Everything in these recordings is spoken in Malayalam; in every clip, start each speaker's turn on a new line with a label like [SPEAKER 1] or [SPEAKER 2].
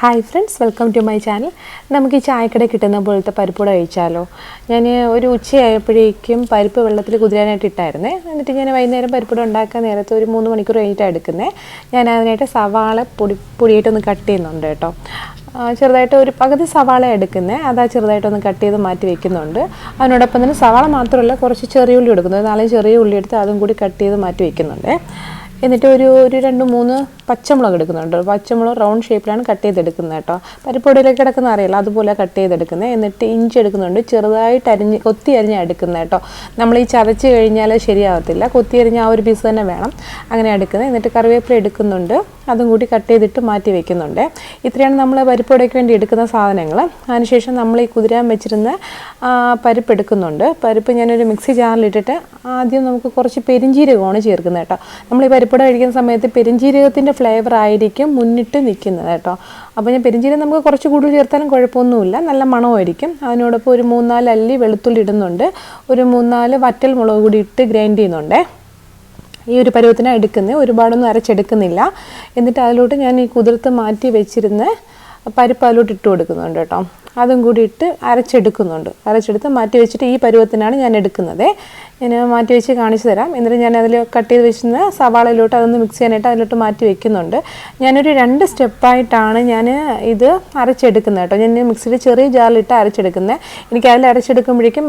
[SPEAKER 1] Hi friends welcome to my channel നമുക്ക് ഈ ചായക്കട കിട്ടുന്ന പോലത്തെ പരിപ്പുട കഴിച്ചാലോ? ഞാൻ ഒരു ഉച്ചയായപ്പോഴേക്കും പരിപ്പ് വെള്ളത്തിൽ കുതിരാനായിട്ട് ഇട്ടായിരുന്നേ. എന്നിട്ട് ഞാൻ വൈകുന്നേരം പരിപ്പൂടെ ഉണ്ടാക്കാൻ നേരത്തെ ഒരു മൂന്ന് മണിക്കൂർ കഴിഞ്ഞിട്ടാണ് എടുക്കുന്നത് ഞാൻ അതിനായിട്ട് സവാള പൊടി പൊടിയായിട്ടൊന്ന് കട്ട് ചെയ്യുന്നുണ്ട് കേട്ടോ. ചെറുതായിട്ട് ഒരു പകുതി സവാള എടുക്കുന്നത് അതാ ചെറുതായിട്ടൊന്ന് കട്ട് ചെയ്ത് മാറ്റി വെക്കുന്നുണ്ട്. അതിനോടൊപ്പം തന്നെ സവാള മാത്രമല്ല കുറച്ച് ചെറിയ ഉള്ളി എടുക്കുന്നത് നാളെ ചെറിയ ഉള്ളി എടുത്ത് അതും കൂടി കട്ട് ചെയ്ത് മാറ്റി വെക്കുന്നുണ്ട്. എന്നിട്ട് ഒരു ഒരു രണ്ട് മൂന്ന് പച്ചമുളക് എടുക്കുന്നുണ്ട്. പച്ചമുളക് റൗണ്ട് ഷേപ്പിലാണ് കട്ട് ചെയ്തെടുക്കുന്നത് കേട്ടോ. പരിപ്പൊടിയിലേക്ക് കിടക്കുന്ന അറിയില്ല. അതുപോലെ കട്ട് ചെയ്തെടുക്കുന്നത് എന്നിട്ട് ഇഞ്ചി എടുക്കുന്നുണ്ട്. ചെറുതായിട്ട് അരിഞ്ഞ് കൊത്തി അരിഞ്ഞാണ് എടുക്കുന്നത് കേട്ടോ. നമ്മൾ ഈ ചതച്ച് കഴിഞ്ഞാൽ ശരിയാവത്തില്ല. കൊത്തി അരിഞ്ഞ ആ ഒരു പീസ് തന്നെ വേണം. അങ്ങനെ എടുക്കുന്നത് എന്നിട്ട് കറിവേപ്പില എടുക്കുന്നുണ്ട്. അതും കൂടി കട്ട് ചെയ്തിട്ട് മാറ്റി വെക്കുന്നുണ്ട്. ഇത്രയാണ് നമ്മൾ പരിപ്പൊടിക്ക് വേണ്ടി എടുക്കുന്ന സാധനങ്ങൾ അതിനുശേഷം നമ്മൾ ഈ കുതിരാൻ വെച്ചിരുന്ന പരിപ്പ് എടുക്കുന്നുണ്ട്. പരിപ്പ് ഞാനൊരു മിക്സി ജാറിലിട്ടിട്ട് ആദ്യം നമുക്ക് കുറച്ച് പെരിഞ്ജീരകമാണ് ചേർക്കുന്നത് കേട്ടോ. നമ്മൾ ഈ പരിപ്പട കഴിക്കുന്ന സമയത്ത് പെരിഞ്ജീരകത്തിന്റെ ഫ്ലേവർ ആയിരിക്കും മുന്നിട്ട് നിൽക്കുന്നത് കേട്ടോ. അപ്പോൾ ഞാൻ പെരിഞ്ജീരകം നമുക്ക് കുറച്ച് കൂടുതൽ ചേർത്താലും കുഴപ്പമൊന്നുമില്ല. നല്ല മണമായിരിക്കും. അതിനോടൊപ്പം ഒരു മൂന്നാൽ അല്ലി വെളുത്തുള്ളി ഇടുന്നുണ്ട്. ഒരു മൂന്നാൽ വറ്റൽ മുളക് കൂടി ഇട്ട് ഗ്രൈൻഡ് ചെയ്യുന്നുണ്ട്. ഈ ഒരു പരുവത്തിനാണ് എടുക്കുന്നത്. ഒരുപാടൊന്നും അരച്ചെടുക്കുന്നില്ല. എന്നിട്ട് അതിലോട്ട് ഞാൻ ഈ കുതിർത്ത് മാറ്റി വെച്ചിരുന്ന പരിപ്പ് ഇട്ട് കൊടുക്കുന്നുണ്ട് കേട്ടോ. അതും കൂടി ഇട്ട് അരച്ചെടുക്കുന്നുണ്ട്. അരച്ചെടുത്ത് മാറ്റി വെച്ചിട്ട് ഈ പരുവത്തിനാണ് ഞാൻ എടുക്കുന്നത്. ഞാൻ മാറ്റി വെച്ച് കാണിച്ചു തരാം. എന്നിട്ട് ഞാൻ അതിൽ കട്ട് ചെയ്ത് വെച്ചിരുന്ന സവാളയിലോട്ട് അതൊന്ന് മിക്സ് ചെയ്യാനായിട്ട് അതിലോട്ട് മാറ്റി വെക്കുന്നുണ്ട്. ഞാനൊരു രണ്ട് സ്റ്റെപ്പായിട്ടാണ് ഞാൻ ഇത് അരച്ചെടുക്കുന്നത് കേട്ടോ. ഞാൻ മിക്സിയിൽ ചെറിയ ജാറിലിട്ട് അരച്ചെടുക്കുന്നത് എനിക്ക് അതിൽ അരച്ചെടുക്കുമ്പോഴേക്കും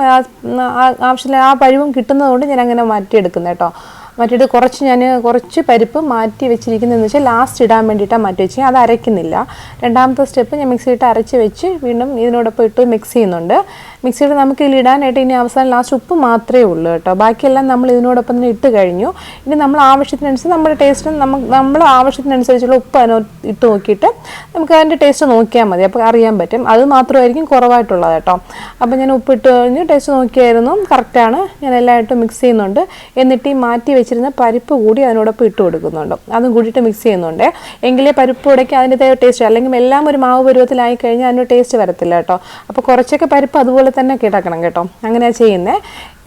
[SPEAKER 1] ആവശ്യമില്ല ആ പരുവം കിട്ടുന്നതുകൊണ്ട് ഞാൻ അങ്ങനെ മാറ്റിയെടുക്കുന്നത് കേട്ടോ. മാറ്റിയിട്ട് കുറച്ച് ഞാൻ കുറച്ച് പരിപ്പ് മാറ്റി വെച്ചിരിക്കുന്നതെന്ന് വെച്ചാൽ ലാസ്റ്റ് ഇടാൻ വേണ്ടിയിട്ടാണ് മാറ്റി വെച്ചത് അത് അരയ്ക്കുന്നില്ല. രണ്ടാമത്തെ സ്റ്റെപ്പ് ഞാൻ മിക്സിയിട്ട് അരച്ച് വെച്ച് വീണ്ടും ഇതിനോടൊപ്പം ഇട്ട് മിക്സ് ചെയ്യുന്നുണ്ട്. മിക്സിയിട്ട് നമുക്ക് ഇതിൽ ഇടാനായിട്ട് ഇനി അവസാനം ലാസ്റ്റ് ഉപ്പ് മാത്രമേ ഉള്ളൂ കേട്ടോ. ബാക്കിയെല്ലാം നമ്മൾ ഇതിനോടൊപ്പം തന്നെ ഇട്ട് കഴിഞ്ഞു. ഇനി നമ്മൾ ആവശ്യത്തിനനുസരിച്ച് നമ്മുടെ ടേസ്റ്റ് നമുക്ക് നമ്മൾ ആവശ്യത്തിനനുസരിച്ചുള്ള ഉപ്പ് അതിനോ ഇട്ട് നോക്കിയിട്ട് നമുക്ക് അതിന്റെ ടേസ്റ്റ് നോക്കിയാൽ മതി. അപ്പോൾ അറിയാൻ പറ്റും. അത് മാത്രമായിരിക്കും കുറവായിട്ടുള്ളത് കേട്ടോ. അപ്പോൾ ഞാൻ ഉപ്പിട്ട് കഴിഞ്ഞ് ടേസ്റ്റ് നോക്കിയായിരുന്നു. കറക്റ്റാണ് ഞാൻ എല്ലായിട്ടും മിക്സ് ചെയ്യുന്നുണ്ട്. എന്നിട്ട് ഈ മാറ്റി വെച്ചിരുന്ന പരിപ്പ് കൂടി അതിനോടൊപ്പം ഇട്ട് കൊടുക്കുന്നുണ്ട്. അതും കൂടിയിട്ട് മിക്സ് ചെയ്യുന്നുണ്ട്. എങ്കിലേ പരിപ്പ് ഉടയ്ക്ക് അതിന്റെതായ ടേസ്റ്റ് അല്ലെങ്കിൽ എല്ലാം ഒരു മാവ് പരുവത്തിലായി കഴിഞ്ഞാൽ അതിന് ടേസ്റ്റ് വരത്തില്ല കേട്ടോ. അപ്പോൾ കുറച്ചൊക്കെ പരിപ്പ് അതുപോലെ തന്നെ കിടക്കണം കേട്ടോ. അങ്ങനെയാണ് ചെയ്യുന്നത്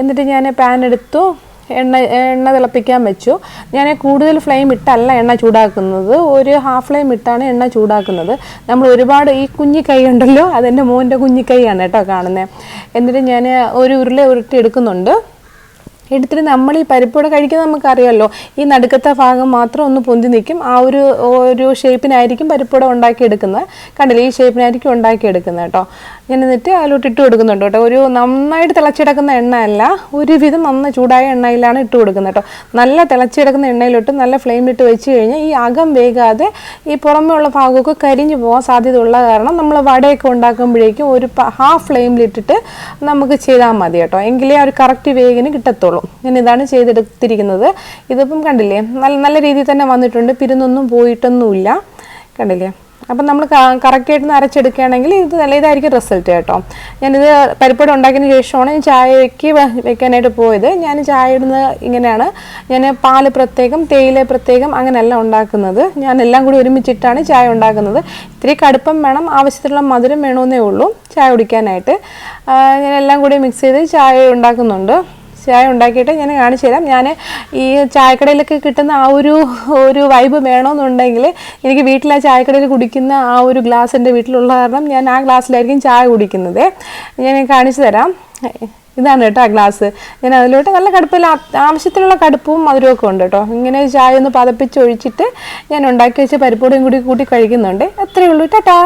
[SPEAKER 1] എന്നിട്ട് ഞാൻ പാൻ എടുത്തു. എണ്ണ എണ്ണ തിളപ്പിക്കാൻ വെച്ചു. ഞാൻ കൂടുതൽ ഫ്ലെയിം ഇട്ടല്ല എണ്ണ ചൂടാക്കുന്നത്. ഒരു ഹാഫ് ഫ്ലെയിം ഇട്ടാണ് എണ്ണ ചൂടാക്കുന്നത്. നമ്മൾ ഒരുപാട് ഈ കുഞ്ഞി കൈ ഉണ്ടല്ലോ അതെന്റെ മോന്റെ കുഞ്ഞിക്കൈയാണ് കേട്ടോ കാണുന്നത് എന്നിട്ട് ഞാൻ ഒരു ഉരുള ഉരുട്ടി എടുക്കുന്നുണ്ട്. എടുത്തിട്ട് നമ്മൾ ഈ പരിപ്പൂടെ കഴിക്കുന്നത് നമുക്കറിയാമല്ലോ ഈ നടുക്കത്തെ ഭാഗം മാത്രം ഒന്ന് പൊന്തി നിൽക്കും. ആ ഒരു ഒരു ഷേപ്പിനായിരിക്കും പരിപ്പൂടെ ഉണ്ടാക്കിയെടുക്കുന്നത്. കണ്ടില്ലേ? ഈ ഷേപ്പിനായിരിക്കും ഉണ്ടാക്കിയെടുക്കുന്നത് കേട്ടോ. ഞാൻ എന്നിട്ട് അതിലോട്ട് ഇട്ട് കൊടുക്കുന്നുണ്ട് കേട്ടോ. ഒരു നന്നായിട്ട് തിളച്ചിടക്കുന്ന എണ്ണയല്ല ഒരുവിധം നന്നായി ചൂടായ എണ്ണയിലാണ് ഇട്ട് കൊടുക്കുന്നത് കേട്ടോ. നല്ല തിളച്ചിടക്കുന്ന എണ്ണയിലോട്ട് നല്ല ഫ്ലെയിം ഇട്ട് വെച്ച് കഴിഞ്ഞാൽ ഈ അകം വേകാതെ ഈ പുറമേ ഉള്ള ഭാഗമൊക്കെ കരിഞ്ഞു പോകാൻ സാധ്യതയുള്ള കാരണം നമ്മൾ വടയൊക്കെ ഉണ്ടാക്കുമ്പോഴേക്കും ഒരു ഹാഫ് ഫ്ലെയിമിലിട്ടിട്ട് നമുക്ക് ചെയ്താൽ മതി കേട്ടോ. എങ്കിലേ ആ ഒരു കറക്റ്റ് വേഗിന് കിട്ടത്തുള്ളൂ. ഞാൻ ഇതാണ് ചെയ്തെടുത്തിരിക്കുന്നത്. ഇതിപ്പം കണ്ടില്ലേ നല്ല നല്ല രീതിയിൽ തന്നെ വന്നിട്ടുണ്ട്. പിരുന്നൊന്നും പോയിട്ടൊന്നുമില്ല. കണ്ടില്ലേ? അപ്പം നമ്മൾ കറക്റ്റായിട്ട് അരച്ചെടുക്കുകയാണെങ്കിൽ ഇത് നല്ല ഇതായിരിക്കും റിസൾട്ട് കേട്ടോ. ഞാനിത് പരിപ്പട ഉണ്ടാക്കിയതിന് ശേഷമാണ് ഞാൻ ചായക്ക് വെക്കാനായിട്ട് പോയത്. ഞാൻ ചായ ഇടുന്നത് ഇങ്ങനെയാണ്. ഞാൻ പാൽ പ്രത്യേകം തേയില പ്രത്യേകം അങ്ങനെയല്ല ഉണ്ടാക്കുന്നത്. ഞാൻ എല്ലാം കൂടി ഒരുമിച്ചിട്ടാണ് ചായ ഉണ്ടാക്കുന്നത്. ഇത്തിരി കടുപ്പം വേണം ആവശ്യത്തിലുള്ള മധുരം വേണമെന്നേ ഉള്ളൂ ചായ കുടിക്കാനായിട്ട്. ഞാൻ എല്ലാം കൂടി മിക്സ് ചെയ്ത് ചായ ഉണ്ടാക്കുന്നുണ്ട്. ചായ ഉണ്ടാക്കിയിട്ട് ഞാൻ കാണിച്ചു തരാം. ഞാൻ ഈ ചായക്കടയിലൊക്കെ കിട്ടുന്ന ആ ഒരു ഒരു വൈബ് വേണമെന്നുണ്ടെങ്കിൽ എനിക്ക് വീട്ടിൽ ആ ചായക്കടയിൽ കുടിക്കുന്ന ആ ഒരു ഗ്ലാസ് എന്റെ വീട്ടിലുള്ള കാരണം ഞാൻ ആ ഗ്ലാസ്സിലായിരിക്കും ചായ കുടിക്കുന്നത്. ഞാൻ കാണിച്ചു തരാം. ഇതാണ് കേട്ടോ ആ ഗ്ലാസ് ഞാൻ അതിലോട്ട് നല്ല കടുപ്പില്ല ആവശ്യത്തിനുള്ള കടുപ്പവും മധുരമൊക്കെ ഉണ്ട് കേട്ടോ. ഇങ്ങനെ ചായ ഒന്ന് പതപ്പിച്ച് ഒഴിച്ചിട്ട് ഞാൻ ഉണ്ടാക്കി വെച്ച പരിപ്പൊടിയും കൂടി കൂട്ടി കഴിക്കുന്നുണ്ട്. അത്രയേ ഉള്ളൂ. ടാറ്റാ!